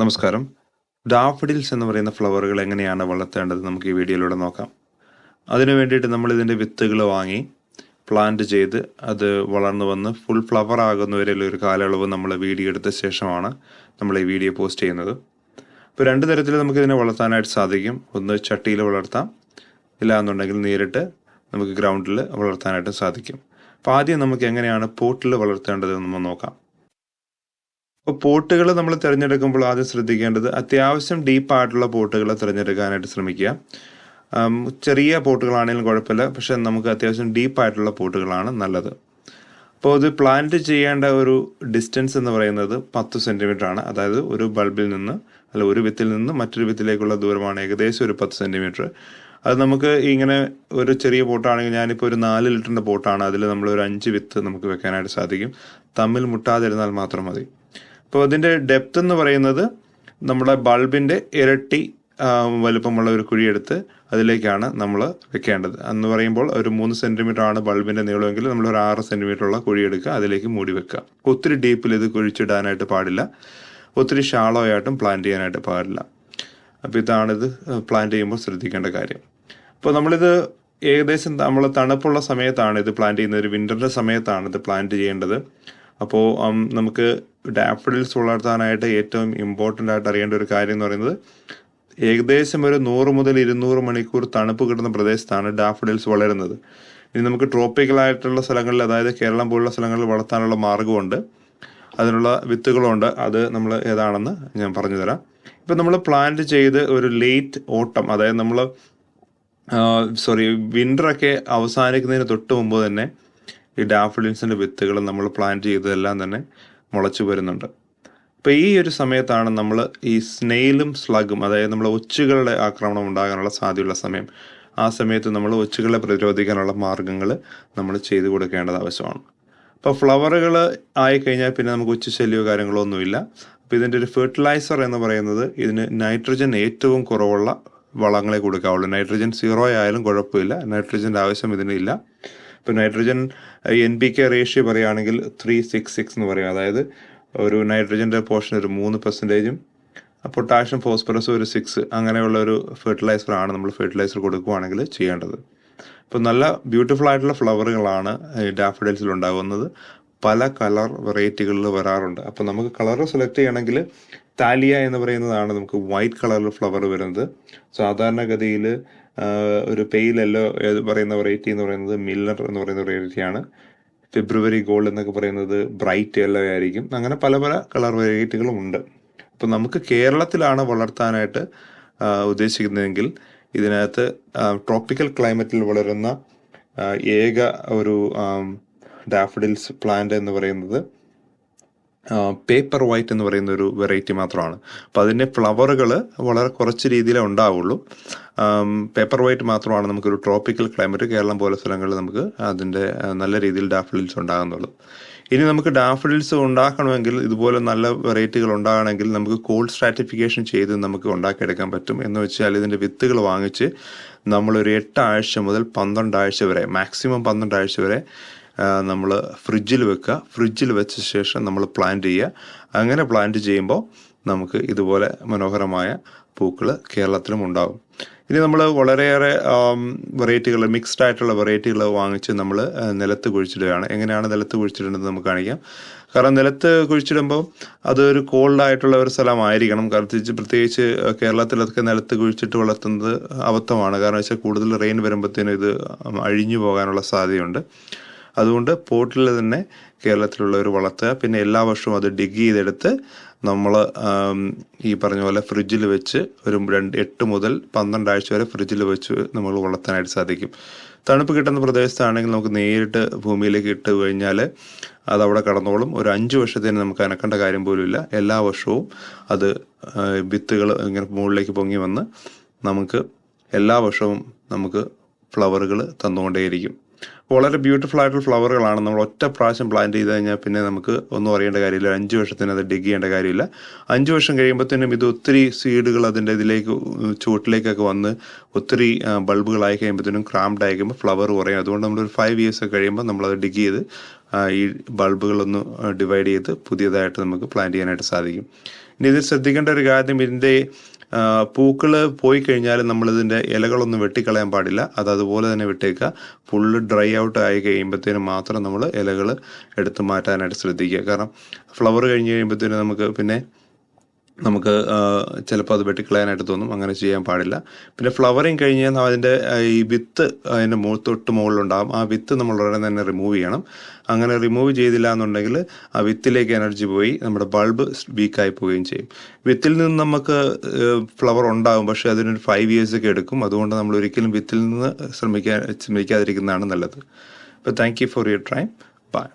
നമസ്കാരം. ഡാഫഡിൽസ് എന്ന് പറയുന്ന ഫ്ലവറുകൾ എങ്ങനെയാണ് വളർത്തേണ്ടത് നമുക്ക് ഈ വീഡിയോയിലൂടെ നോക്കാം. അതിനു വേണ്ടിയിട്ട് നമ്മൾ ഇതിന്റെ വിത്തുകൾ വാങ്ങി പ്ലാന്റ് ചെയ്ത് അത് വളർന്നു വന്ന് ഫുൾ ഫ്ലവർ ആകുന്നവരെയുള്ള ഒരു കാലയളവ് നമ്മൾ വീഡിയോ എടുത്ത ശേഷമാണ് നമ്മൾ ഈ വീഡിയോ പോസ്റ്റ് ചെയ്യുന്നത്. അപ്പോൾ രണ്ട് തരത്തിൽ നമുക്ക് ഇതിനെ വളർത്താനായിട്ട് സാധിക്കും. ഒന്ന് ചട്ടിയിൽ വളർത്താം. ഇല്ല എന്നുണ്ടെങ്കിൽ നേരിട്ട് നമുക്ക് ഗ്രൗണ്ടിൽ വളർത്താനായിട്ട് സാധിക്കും. അപ്പോൾ ആദ്യം നമുക്ക് എങ്ങനെയാണ് പോട്ടിൽ വളർത്തേണ്ടത് നമ്മൾ നോക്കാം. അപ്പോൾ പോട്ടുകൾ നമ്മൾ തിരഞ്ഞെടുക്കുമ്പോൾ ആദ്യം ശ്രദ്ധിക്കേണ്ടത് അത്യാവശ്യം ഡീപ്പായിട്ടുള്ള പോട്ടുകൾ തിരഞ്ഞെടുക്കാനായിട്ട് ശ്രമിക്കുക. ചെറിയ പോട്ടുകളാണെങ്കിലും കുഴപ്പമില്ല പക്ഷെ നമുക്ക് അത്യാവശ്യം ഡീപ്പായിട്ടുള്ള പോട്ടുകളാണ് നല്ലത്. അപ്പോൾ ഇത് പ്ലാന്റ് ചെയ്യേണ്ട ഒരു ഡിസ്റ്റൻസ് എന്ന് പറയുന്നത് പത്ത് സെന്റിമീറ്റർ ആണ്. അതായത് ഒരു ബൾബിൽ നിന്ന് അല്ല ഒരു വിത്തിൽ നിന്ന് മറ്റൊരു വിത്തിലേക്കുള്ള ദൂരമാണ് ഏകദേശം ഒരു പത്ത് സെന്റിമീറ്റർ അത് നമുക്ക് ഇങ്ങനെ ഒരു ചെറിയ പോട്ടാണെങ്കിൽ ഞാനിപ്പോൾ ഒരു നാല് ലിറ്ററിന്റെ പോട്ടാണ്. അതിൽ നമ്മൾ ഒരു അഞ്ച് വിത്ത് നമുക്ക് വെക്കാനായിട്ട് സാധിക്കും. തമ്മിൽ മുട്ടാതിരുന്നാൽ മാത്രം മതി. അപ്പോൾ അതിന്റെ ഡെപ്ത് എന്ന് പറയുന്നത് നമ്മുടെ ബൾബിന്റെ ഇരട്ടി വലുപ്പമുള്ള ഒരു കുഴിയെടുത്ത് അതിലേക്കാണ് നമ്മൾ വെക്കേണ്ടത്. എന്ന് പറയുമ്പോൾ ഒരു മൂന്ന് സെന്റിമീറ്റർ ആണ് ബൾബിന്റെ നീളമെങ്കിൽ നമ്മൾ ഒരു ആറ് സെന്റിമീറ്റർ ഉള്ള കുഴിയെടുക്കുക അതിലേക്ക് മൂടി വെക്കുക. ഒത്തിരി ഡീപ്പിൽ ഇത് കുഴിച്ചിടാനായിട്ട് പാടില്ല. ഒത്തിരി ഷാളോ ആയിട്ടും പ്ലാന്റ് ചെയ്യാനായിട്ട് പാടില്ല. അപ്പോൾ ഇതാണിത് പ്ലാന്റ് ചെയ്യുമ്പോൾ ശ്രദ്ധിക്കേണ്ട കാര്യം. അപ്പോൾ നമ്മളിത് ഏകദേശം നമ്മൾ തണുപ്പുള്ള സമയത്താണ് ഇത് പ്ലാന്റ് ചെയ്യുന്നത്. ഒരു വിന്ററിന്റെ സമയത്താണ് ഇത് പ്ലാന്റ് ചെയ്യേണ്ടത്. അപ്പോൾ നമുക്ക് ഡാഫഡിൽസ് വളർത്താനായിട്ട് ഏറ്റവും ഇമ്പോർട്ടന്റ് ആയിട്ട് അറിയേണ്ട ഒരു കാര്യം എന്ന് പറയുന്നത് ഏകദേശം ഒരു നൂറ് മുതൽ ഇരുന്നൂറ് മണിക്കൂർ തണുപ്പ് കിട്ടുന്ന പ്രദേശത്താണ് ഡാഫഡിൽസ് വളരുന്നത്. ഇനി നമുക്ക് ട്രോപ്പിക്കലായിട്ടുള്ള സ്ഥലങ്ങളിൽ അതായത് കേരളം പോലുള്ള സ്ഥലങ്ങളിൽ വളർത്താനുള്ള മാർഗമുണ്ട് അതിനുള്ള വിത്തുകളുണ്ട്. അത് നമ്മൾ ഏതാണെന്ന് ഞാൻ പറഞ്ഞു തരാം ഇപ്പം നമ്മൾ പ്ലാന്റ് ചെയ്ത് ഒരു ലേറ്റ് ഓട്ടം അതായത് നമ്മൾ സോറി വിന്ററൊക്കെ അവസാനിക്കുന്നതിന് തൊട്ട് മുമ്പ് തന്നെ ഈ ഡാഫഡിൽസിന്റെ വിത്തുകൾ നമ്മൾ പ്ലാൻ ചെയ്തതെല്ലാം തന്നെ മുളച്ചു വരുന്നുണ്ട്. അപ്പോൾ ഈ ഒരു സമയത്താണ് നമ്മൾ ഈ സ്നെയിലും സ്ലഗും അതായത് നമ്മൾ ഒച്ചുകളുടെ ആക്രമണം ഉണ്ടാകാനുള്ള സാധ്യതയുള്ള സമയം. ആ സമയത്ത് നമ്മൾ ഒച്ചുകളെ പ്രതിരോധിക്കാനുള്ള മാർഗങ്ങൾ നമ്മൾ ചെയ്തു കൊടുക്കേണ്ടത് ആവശ്യമാണ്. അപ്പോൾ ഫ്ലവറുകൾ ആയിക്കഴിഞ്ഞാൽ പിന്നെ നമുക്ക് ഉച്ച ശല്യമോ കാര്യങ്ങളോ ഒന്നുമില്ല. അപ്പോൾ ഇതിന്റെ ഒരു ഫെർട്ടിലൈസർ എന്ന് പറയുന്നത് ഇതിന് നൈട്രജൻ ഏറ്റവും കുറവുള്ള വളങ്ങളെ കൊടുക്കാവുള്ളൂ. നൈട്രജൻ സീറോ ആയാലും കുഴപ്പമില്ല. നൈട്രജന്റെ ആവശ്യം ഇതിനില്ല ഇപ്പോൾ nitrogen N P K ratio പറയുകയാണെങ്കിൽ ത്രീ സിക്സ് സിക്സ് എന്ന് പറയും. അതായത് ഒരു നൈട്രജന്റെ പോർഷൻ ഒരു മൂന്ന് പെർസെന്റേജും പൊട്ടാഷ്യം ഫോസ്ഫറസ് ഒരു സിക്സ് അങ്ങനെയുള്ള ഒരു ഫെർട്ടിലൈസർ ആണ് നമ്മൾ ഫെർട്ടിലൈസർ കൊടുക്കുകയാണെങ്കിൽ ചെയ്യേണ്ടത്. ഇപ്പോൾ നല്ല ബ്യൂട്ടിഫുൾ ആയിട്ടുള്ള ഫ്ലവറുകളാണ് ഡാഫഡിൽസിൽ ഉണ്ടാകുന്നത്. പല കളർ വെറൈറ്റികളിൽ വരാറുണ്ട്. അപ്പോൾ നമുക്ക് കളർ സെലക്ട് ചെയ്യണമെങ്കിൽ താലിയ എന്ന് പറയുന്നതാണ് നമുക്ക് വൈറ്റ് കളറിൽ ഫ്ലവർ വരുന്നത്. സാധാരണഗതിയിൽ ഒരു പെയിൽ യെല്ലോ പറയുന്ന വെറൈറ്റി എന്ന് പറയുന്നത് മില്ലർ എന്ന് പറയുന്ന വെറൈറ്റിയാണ് ഫെബ്രുവരി ഗോൾഡ് എന്നൊക്കെ പറയുന്നത് ബ്രൈറ്റ് യെല്ലോ ആയിരിക്കും. അങ്ങനെ പല പല കളർ വെറൈറ്റികളും ഉണ്ട്. അപ്പം നമുക്ക് കേരളത്തിലാണ് വളർത്താനായിട്ട് ഉദ്ദേശിക്കുന്നതെങ്കിൽ ഇതിനകത്ത് ട്രോപ്പിക്കൽ ക്ലൈമറ്റിൽ വളരുന്ന ഏക ഒരു ഡാഫഡിൽസ് പ്ലാന്റ് എന്ന് പറയുന്നത് പേപ്പർ വൈറ്റ് എന്ന് പറയുന്ന ഒരു വെറൈറ്റി മാത്രമാണ്. അപ്പോൾ അതിന്റെ ഫ്ലവറുകൾ വളരെ കുറച്ച് രീതിയിലേ ഉണ്ടാവുള്ളൂ. പേപ്പർ വൈറ്റ് മാത്രമാണ് നമുക്കൊരു ട്രോപ്പിക്കൽ ക്ലൈമറ്റ് കേരളം പോലെ സ്ഥലങ്ങളിൽ നമുക്ക് അതിന്റെ നല്ല രീതിയിൽ ഡാഫിഡിൽസ് ഉണ്ടാകുന്നുള്ളൂ. ഇനി നമുക്ക് ഡാഫിഡിൽസ് ഉണ്ടാക്കണമെങ്കിൽ ഇതുപോലെ നല്ല വെറൈറ്റികൾ ഉണ്ടാകണമെങ്കിൽ നമുക്ക് കോൾഡ് സ്ട്രാറ്റിഫിക്കേഷൻ ചെയ്ത് നമുക്ക് ഉണ്ടാക്കിയെടുക്കാൻ പറ്റും. എന്ന് വെച്ചാൽ ഇതിന്റെ വിത്തുകൾ വാങ്ങിച്ച് നമ്മളൊരു എട്ടാഴ്ച മുതൽ പന്ത്രണ്ടാഴ്ച വരെ മാക്സിമം പന്ത്രണ്ടാഴ്ച വരെ നമ്മൾ ഫ്രിഡ്ജിൽ വെക്കുക. ഫ്രിഡ്ജിൽ വെച്ച ശേഷം നമ്മൾ പ്ലാന്റ് ചെയ്യുക. അങ്ങനെ പ്ലാന്റ് ചെയ്യുമ്പോൾ നമുക്ക് ഇതുപോലെ മനോഹരമായ പൂക്കൾ കേരളത്തിലും ഉണ്ടാകും ഇനി നമ്മൾ വളരെയേറെ വെറൈറ്റികൾ മിക്സ്ഡ് ആയിട്ടുള്ള വെറൈറ്റികൾ വാങ്ങിച്ച് നമ്മൾ നിലത്ത് കുഴിച്ചിടുകയാണ്. എങ്ങനെയാണ് നിലത്ത് കുഴിച്ചിടേണ്ടത് നമുക്ക് കാണിക്കാം. കാരണം നിലത്ത് കുഴിച്ചിടുമ്പോൾ അതൊരു കോൾഡ് ആയിട്ടുള്ള ഒരു സ്ഥലമായിരിക്കണം. പ്രത്യേകിച്ച് പ്രത്യേകിച്ച് കേരളത്തിലൊക്കെ നിലത്ത് കുഴിച്ചിട്ട് വളർത്തുന്നത് അബദ്ധമാണ്. കാരണം വെച്ചാൽ കൂടുതൽ റെയിൻ വരുമ്പോഴത്തേനും ഇത് അഴിഞ്ഞു പോകാനുള്ള സാധ്യതയുണ്ട്. അതുകൊണ്ട് പോട്ടിൽ തന്നെ കേരളത്തിലുള്ളവർ വളർത്തുക പിന്നെ എല്ലാ വർഷവും അത് ഡിഗ് ചെയ്തെടുത്ത് നമ്മൾ ഈ പറഞ്ഞ പോലെ ഫ്രിഡ്ജിൽ വെച്ച് ഒരു രണ്ട് എട്ട് മുതൽ പന്ത്രണ്ടാഴ്ച വരെ ഫ്രിഡ്ജിൽ വെച്ച് നമ്മൾ വളർത്താനായിട്ട് സാധിക്കും. തണുപ്പ് കിട്ടുന്ന പ്രദേശത്താണെങ്കിൽ നമുക്ക് നേരിട്ട് ഭൂമിയിലേക്ക് ഇട്ട് കഴിഞ്ഞാൽ അത് അവിടെ കടന്നോളും. ഒരു അഞ്ച് വർഷത്തിന് നമുക്ക് അനക്കേണ്ട കാര്യം പോലും ഇല്ല എല്ലാ വർഷവും അത് വിത്തുകൾ ഇങ്ങനെ മുകളിലേക്ക് പൊങ്ങി വന്ന് നമുക്ക് എല്ലാ വർഷവും നമുക്ക് ഫ്ലവറുകൾ തന്നുകൊണ്ടേയിരിക്കും. വളരെ ബ്യൂട്ടിഫുൾ ആയിട്ടുള്ള ഫ്ലവറുകളാണ് നമ്മൾ ഒറ്റ പ്രാവശ്യം പ്ലാന്റ് ചെയ്ത് കഴിഞ്ഞാൽ പിന്നെ നമുക്ക് ഒന്നും അറിയേണ്ട കാര്യമില്ല. അഞ്ച് വർഷത്തിന് അത് ഡിഗ് ചെയ്യേണ്ട കാര്യമില്ല. അഞ്ച് വർഷം കഴിയുമ്പോഴത്തേനും ഇത് ഒത്തിരി സീഡുകൾ അതിന്റെ ഇതിലേക്ക് ചുവട്ടിലേക്കൊക്കെ വന്ന് ഒത്തിരി ബൾബുകളായി കഴിയുമ്പോഴത്തേനും ക്രാംഡ് ആയി കഴിയുമ്പോൾ ഫ്ലവർ കുറയും. അതുകൊണ്ട് നമ്മളൊരു ഫൈവ് ഇയേഴ്സ് ഒക്കെ കഴിയുമ്പോൾ നമ്മളത് ഡിഗ് ചെയ്ത് ഈ ബൾബുകളൊന്ന് ഡിവൈഡ് ചെയ്ത് പുതിയതായിട്ട് നമുക്ക് പ്ലാന്റ് ചെയ്യാനായിട്ട് സാധിക്കും. ഇനി ഇത് ശ്രദ്ധിക്കേണ്ട ഒരു കാര്യം ഇതിന്റെ പൂക്കൾ പോയി കഴിഞ്ഞാൽ നമ്മളിതിന്റെ ഇലകളൊന്നും വെട്ടിക്കളയാൻ പാടില്ല. അത് അതുപോലെ തന്നെ വിട്ടേക്കുക. ഫുള്ള് ഡ്രൈ ഔട്ട് ആയി കഴിയുമ്പോഴത്തേനും മാത്രം നമ്മൾ ഇലകൾ എടുത്തു മാറ്റാനായിട്ട് ശ്രദ്ധിക്കുക. കാരണം ഫ്ലവർ കഴിഞ്ഞ് കഴിയുമ്പോഴത്തേനും നമുക്ക് പിന്നെ നമുക്ക് ചിലപ്പോൾ അത് വെട്ടിക്കളയാനായിട്ട് തോന്നും. അങ്ങനെ ചെയ്യാൻ പാടില്ല. പിന്നെ ഫ്ലവറിങ് കഴിഞ്ഞ് കഴിഞ്ഞാൽ അതിന്റെ ഈ വിത്ത് അതിന്റെ മുകൾ തൊട്ട് മുകളിലുണ്ടാകും ആ വിത്ത് നമ്മൾ ഉടനെ തന്നെ റിമൂവ് ചെയ്യണം. അങ്ങനെ റിമൂവ് ചെയ്തില്ല എന്നുണ്ടെങ്കിൽ ആ വിത്തിലേക്ക് എനർജി പോയി നമ്മുടെ ബൾബ് വീക്കായി പോവുകയും ചെയ്യും. വിത്തിൽ നിന്ന് നമുക്ക് ഫ്ലവർ ഉണ്ടാകും പക്ഷേ അതിനൊരു ഫൈവ് ഇയേഴ്സ് ഒക്കെ എടുക്കും. അതുകൊണ്ട് നമ്മൾ ഒരിക്കലും വിത്തിൽ നിന്ന് ശ്രമിക്കാൻ ശ്രമിക്കാതിരിക്കുന്നതാണ് നല്ലത്. അപ്പോൾ thank you for your time bye